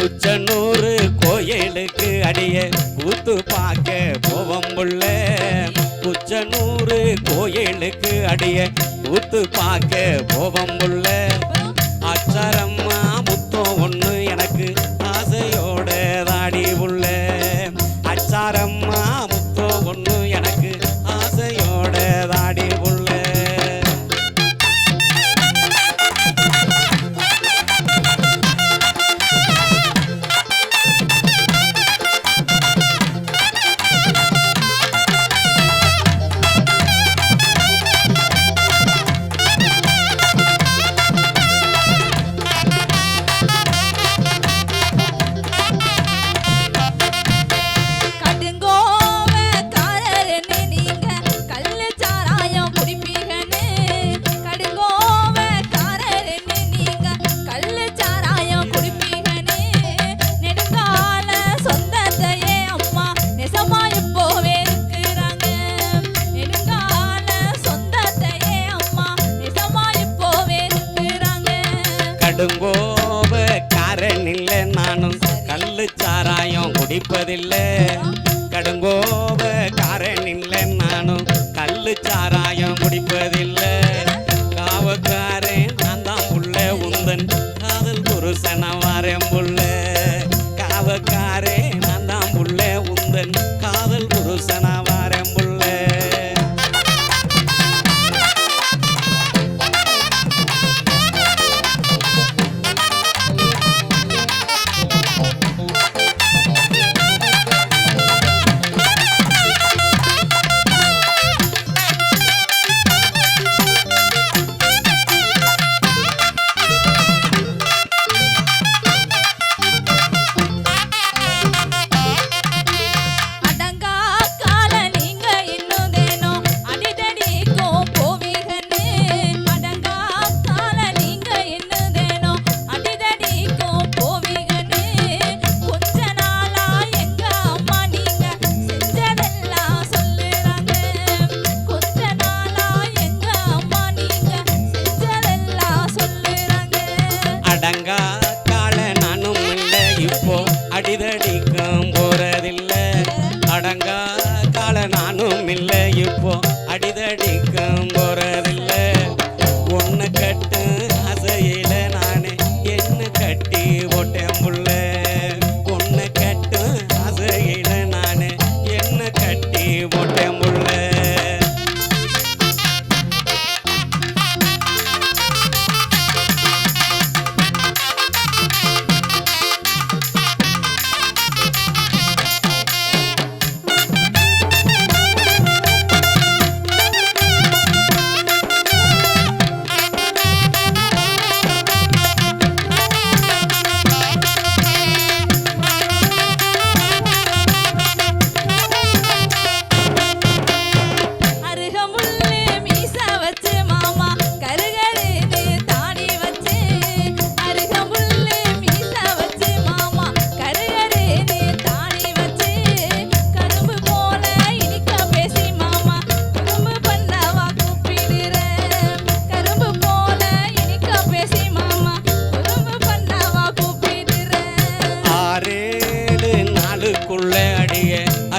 உச்சநூறு கோயிலுக்கு அடிய கூத்து பார்க்க போவோம் புள்ள உச்சநூறு கோயிலுக்கு அடிய கூத்து பார்க்க போவோம் புள்ள கடுங்கோப காரன் இல்லை நானும். கல்லு சாராயம் குடிப்பதில்லை. கடுங்கோப காரன் இல்லை நானும். கல்லு சாராயம் குடிப்பதில்லை. காவக்காரன் நான் தான் புள்ள உந்தன். இல்லை இப்போ அடிதடிக்கும் போற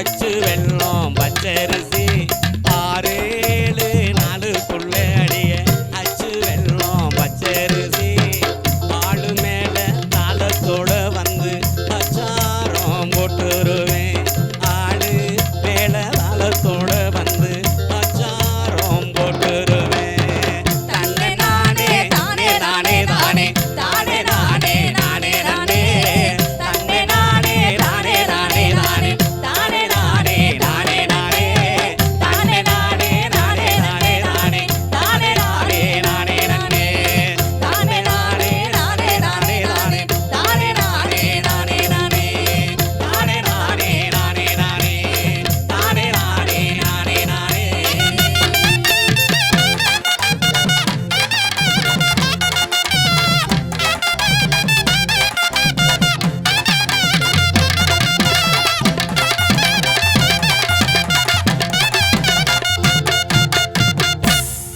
காய்ச்சு வெள்ளம்